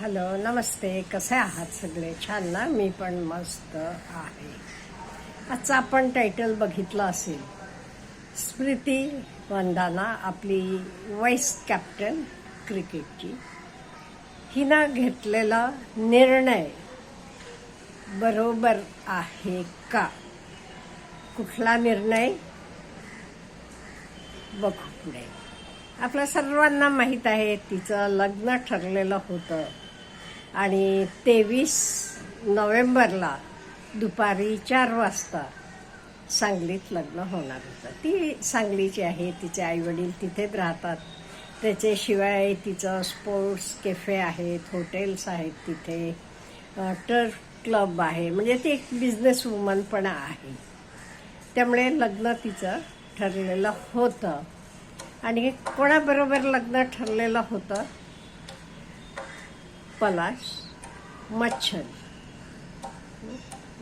Hello नमस्ते कसे आहात सगळे? छान ना? मी पण मस्त आहे. आजचा आपण टायटल बघितलं असेल. स्मृती वंदाना आपली वाईस कॅप्टन क्रिकेटची हिनं घेतलेला निर्णय बरोबर आहे का? कुठला निर्णय? बघू पुढे. आपल्या सर्वांना माहीत आहे तिचं लग्न ठरलेलं होतं. आणि तेवीस नोव्हेंबरला दुपारी चार वाजता सांगलीत लग्न होणार होतं. ती सांगलीची आहे तिचे आईवडील तिथेच राहतात. त्याच्याशिवाय तिचं स्पोर्ट्स कॅफे आहेत हॉटेल्स आहेत तिथे. टर्फ क्लब आहे. म्हणजे ती एक बिझनेस वुमन पण आहे. त्यामुळे लग्न तिचं ठरलेलं होतं. आणि कोणाबरोबर लग्न ठरलेलं होतं पलाश मच्छल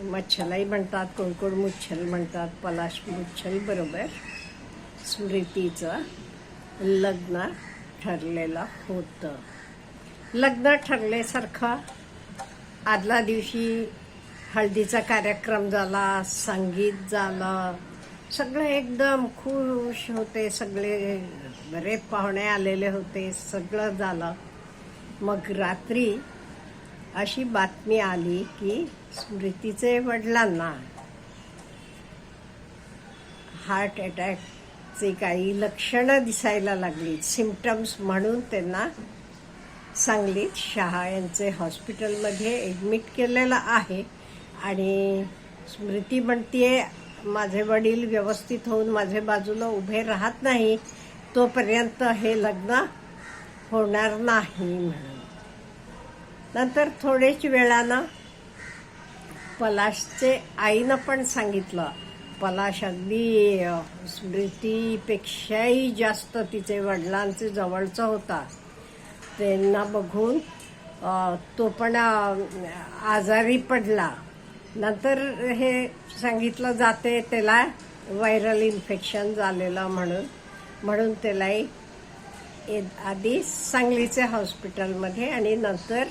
मच्छलाई म्हणतात कोण कोण मुच्छल म्हणतात पलाश मुच्छल बरोबर. स्मृतीचं लग्न ठरलेलं होतं. लग्न ठरल्यासारखं आदल्या दिवशी हळदीचा कार्यक्रम झाला संगीत झालं. सगळे एकदम खुश होते सगळे बरेच पाहुणे आलेले होते सगळं झालं. मग रात्री अशी बातमी आली की स्मृतीचे वडिलांना हार्ट अटॅकचे काही लक्षणं दिसायला लागली सिमटम्स म्हणून त्यांना सांगलीत शहा यांचे हॉस्पिटलमध्ये ॲडमिट केलेलं आहे आणि स्मृती म्हणतीये माझे वडील व्यवस्थित होऊन माझे बाजूला उभे राहत नाही तोपर्यंत हे लग्न होणार नाही म्हणून. नंतर थोडेच वेळानं पलाशचे आईनं पण सांगितलं पलाश अगदी स्मृतीपेक्षाही जास्त तिचे वडिलांचे जवळचा होता. त्यांना बघून तो पण आजारी पडला. नंतर हे सांगितलं जाते त्याला व्हायरल इन्फेक्शन झालेलं म्हणून म्हणून त्यालाही आधी सांगलीचे हॉस्पिटलमध्ये आणि नंतर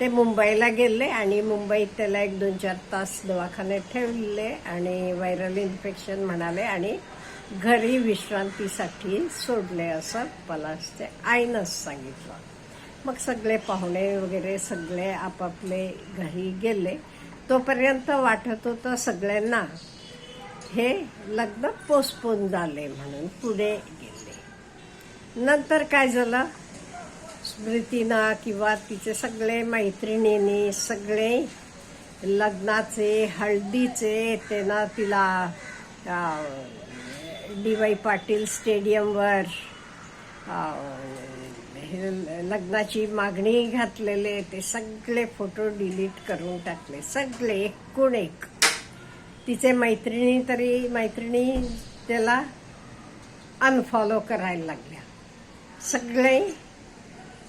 ते मुंबईला गेले आणि मुंबईत त्याला एक दोन चार तास दवाखान्यात ठेवले आणि व्हायरल इन्फेक्शन म्हणाले आणि घरी विश्रांतीसाठी सोडले असं पलासच्या आईनंच सांगितलं. मग सगळे पाहुणे वगैरे सगळे आपापले घरी गेले. तोपर्यंत वाटत होतं सगळ्यांना हे लग्न पोस्टपोन झाले म्हणून पुढे गेले नंतर काय झालं? स्मृतीनं किंवा तिचे सगळे मैत्रिणीने सगळे लग्नाचे हळदीचे त्यांना तिला डी वाय पाटील स्टेडियमवर हे लग्नाची मागणी घातलेले ते सगळे फोटो डिलीट करून टाकले. सगळे एकूण एक. तिचे मैत्रिणी तरी मैत्रिणी त्याला अनफॉलो करायला लागल्या. सगळे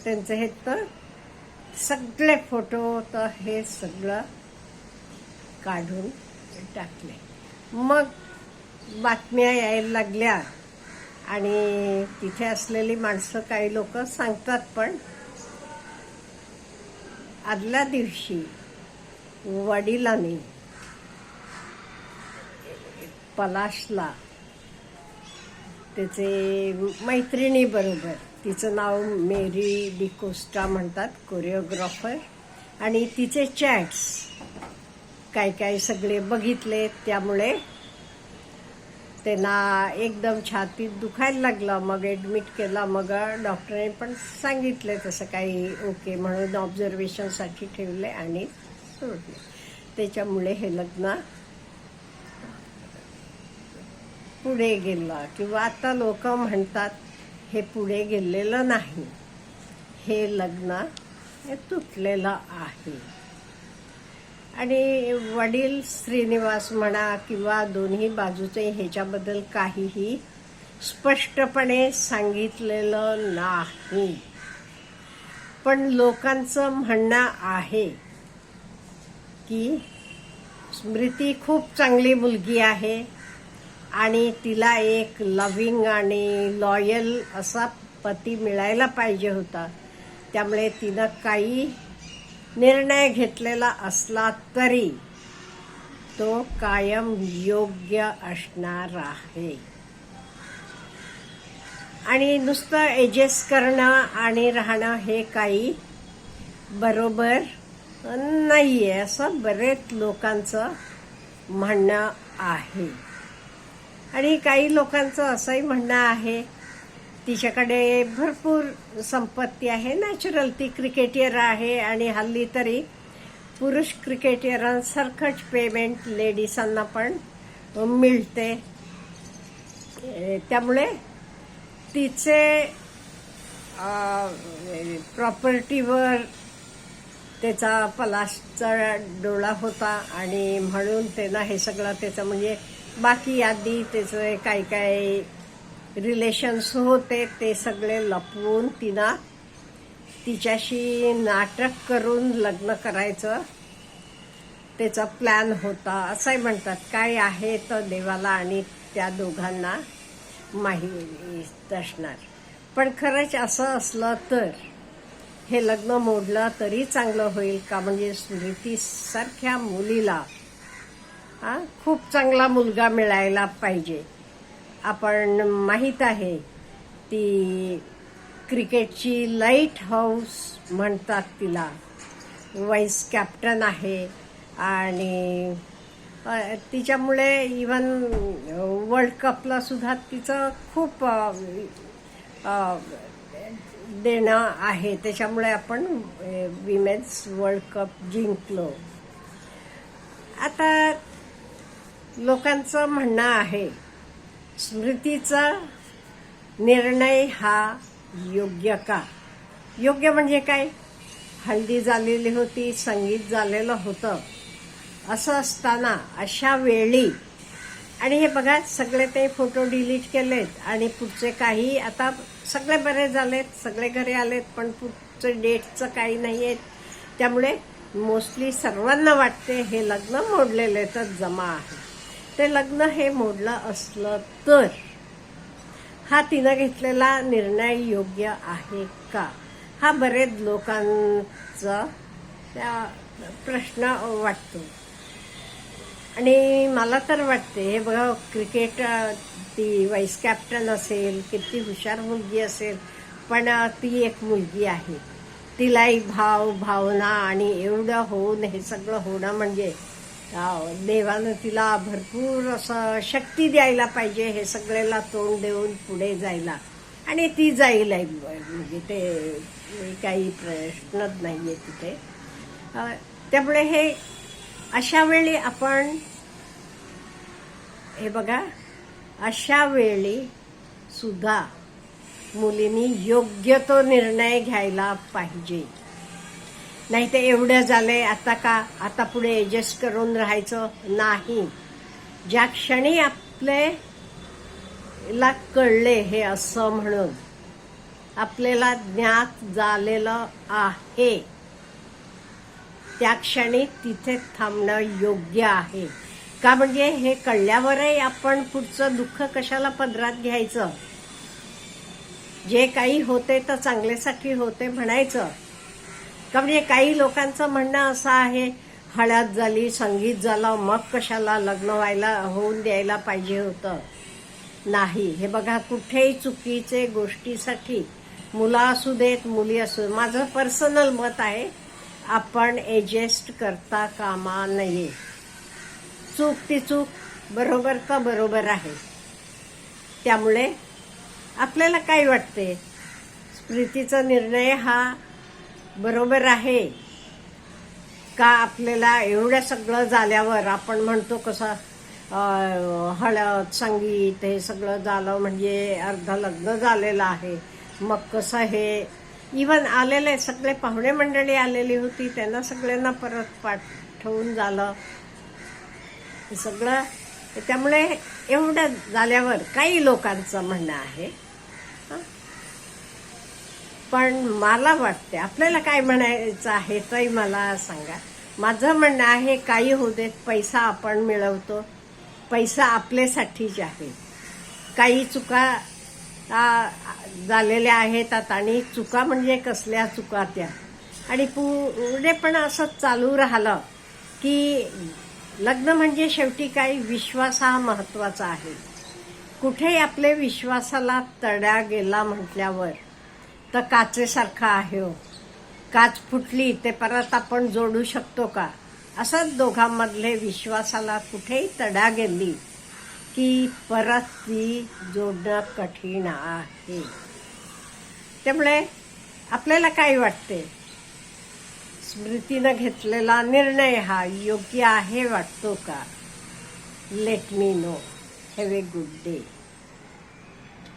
त्यांचे हे तर सगळे फोटो तर हे सगळं काढून टाकले. मग बातम्या यायला लागल्या आणि तिथे असलेली माणसं काही लोक सांगतात पण. आदल्या दिवशी वडिलांनी पलाशला त्याचे मैत्रिणीबरोबर तिचं नाव मेरी डिकोस्टा म्हणतात कोरिओग्राफर आणि तिचे चॅट्स काय काय सगळे बघितले त्यामुळे त्यांना एकदम छातीत दुखायला लागलं. मग ॲडमिट केला मग डॉक्टरने पण सांगितले तसं काही ओके म्हणून ऑब्झर्वेशनसाठी ठेवले आणि सोडले. त्याच्यामुळे हे लग्न पुढे गेलं किंवा आता लोक म्हणतात हे पुढे गेलेलं नाही. हे लग्न हे तुटलेलं आहे. आणि वडील श्रीनिवास म्हणा किंवा दोन्ही बाजूचे ह्याच्याबद्दल काहीही स्पष्टपणे सांगितलेलं नाही. पण लोकांचं म्हणणं आहे की स्मृती खूप चांगली मुलगी आहे. आणि तिला एक लव्हिंग आणि लॉयल असा पती मिळायला पाहिजे होता. त्यामुळे तिनं काही निर्णय घेतलेला असला तरी तो कायम योग्य असणार आहे. आणि नुसतं एडजस्ट करणं आणि राहणं हे काही बरोबर नाही आहे असं बरेच लोकांचं म्हणणं आहे. आणि काही लोकांचं असंही म्हणणं आहे तिच्याकडे भरपूर संपत्ती आहे. नॅचरल ती क्रिकेटियर आहे आणि हल्ली तरी पुरुष क्रिकेटियरांसारखंच पेमेंट लेडीजांना पण मिळते. त्यामुळे तिचे प्रॉपर्टीवर त्याचा पलाशचा डोळा होता आणि म्हणून त्यांना हे सगळं त्याचं म्हणजे बाकी यादी त्याचं काय काय रिलेशन्स होते ते सगळे लपवून तिनं तिच्याशी नाटक करून लग्न करायचं. त्याचा प्लॅन होता. असंही म्हणतात काय आहे तर देवाला आणि त्या दोघांना माहीत असणार. पण खरंच असं असलं तर हे लग्न मोडलं तरी चांगलं होईल का? म्हणजे स्मृतीसारख्या मुलीला हा खूप चांगला मुलगा मिळायला पाहिजे. आपण माहीत आहे ती क्रिकेटची लाइट हाऊस म्हणतात तिला. वाईस कॅप्टन आहे आणि तिच्यामुळे इवन वर्ल्ड कपला सुद्धा तिचं खूप देणं आहे. त्याच्यामुळे आपण विमेन्स वर्ल्ड कप जिंकलो. आता लोकांचं म्हणणं आहे स्मृतीचा निर्णय हा योग्य का? योग्य म्हणजे काय? हल्दी झालेली होती संगीत झालेलं होतं असं असताना अशा वेळी आणि हे बघा सगळे ते फोटो डिलीट केलेत आणि पुढचे काही आता सगळे बरे झालेत सगळे घरी आलेत पण पुढचे डेटचं काही नाही आहेत त्यामुळे मोस्टली सर्वांना वाटते हे लग्न मोडलेले तर जमा आहे. ते लग्न हे मोडलं असलं तर. हा तिनं घेतलेला निर्णय योग्य आहे का? हा बरेच लोकांचा त्या प्रश्न वाटतो. आणि मला तर वाटते हे बघा क्रिकेट ती वाईस कॅप्टन असेल किती हुशार मुलगी असेल पण ती एक मुलगी आहे. तिलाही भाव भावना आणि एवढं होऊन हे सगळं होणं म्हणजे देवानं तिला भरपूर असं शक्ती द्यायला पाहिजे हे सगळ्याला तोंड देऊन पुढे जायला. आणि ती जाईल आहे, म्हणजे ते काही प्रश्नच नाहीये तिथे. त्यामुळे हे अशा वेळी आपण हे बघा अशा वेळी सुद्धा मुलींनी योग्य तो निर्णय घ्यायला पाहिजे. नाही ते एवढं झालंय आता का आता पुढे ॲडजस्ट करून राहायचं नाही. ज्या क्षणी आपले ला कळले हे असं म्हणून आपल्याला ज्ञात झालेलं आहे. त्या क्षणी तिथे थांबणं योग्य आहे. का म्हणजे हे कळल्यावरही आपण पुढचं दुःख कशाला पदरात घ्यायचं? जे काही होते तर चांगल्यासाठी होते म्हणायचं. का म्हणजे काही लोकांचं म्हणणं असं आहे हळद झाली संगीत झालं मग कशाला लग्न व्हायला होऊन द्यायला पाहिजे होतं? नाही. हे बघा कुठेही चुकीचे गोष्टीसाठी मुलं असू देत मुली असू माझं पर्सनल मत आहे आपण एडजस्ट करता कामा नये. चूक ती चूक बरोबर का बरोबर आहे? त्यामुळे आपल्याला काय वाटते? स्मृतीचा निर्णय हा बरोबर आहे. का आपल्याला एवढं सगळं झाल्यावर आपण म्हणतो कसं हळद संगीत हे सगळं झालं म्हणजे अर्ध लग्न झालेलं आहे. मग कसं हे? इवन आलेले सगळे पाहुणे मंडळी आलेली होती त्यांना सगळ्यांना परत पाठवून झालं. हे सगळं त्यामुळे एवढं झाल्यावर काही लोकांचं म्हणणं आहे. हां? पण मला वाटते आपल्याला काय म्हणायचं आहे तरी मला सांगा. माझं म्हणणं आहे काही होऊ देत पैसा आपण मिळवतो. पैसा आपल्यासाठीच आहे. काही चुका झालेल्या आहेत आता आणि चुका म्हणजे कसल्या चुका त्या? आणि पुढे पण असं चालू राहिलं की लग्न म्हणजे शेवटी काही विश्वास हा महत्त्वाचा आहे. कुठेही आपल्या विश्वासाला तडा गेला म्हटल्यावर तर काचेसारखा आहे हो. काच फुटली ते परत आपण जोडू शकतो का? असंच दोघांमधले विश्वासाला कुठेही तडा गेली की परत ती जोडणं कठीण आहे. त्यामुळे आपल्याला काय वाटते? स्मृतीनं घेतलेला निर्णय हा योग्य आहे वाटतो का? Let me know have a good day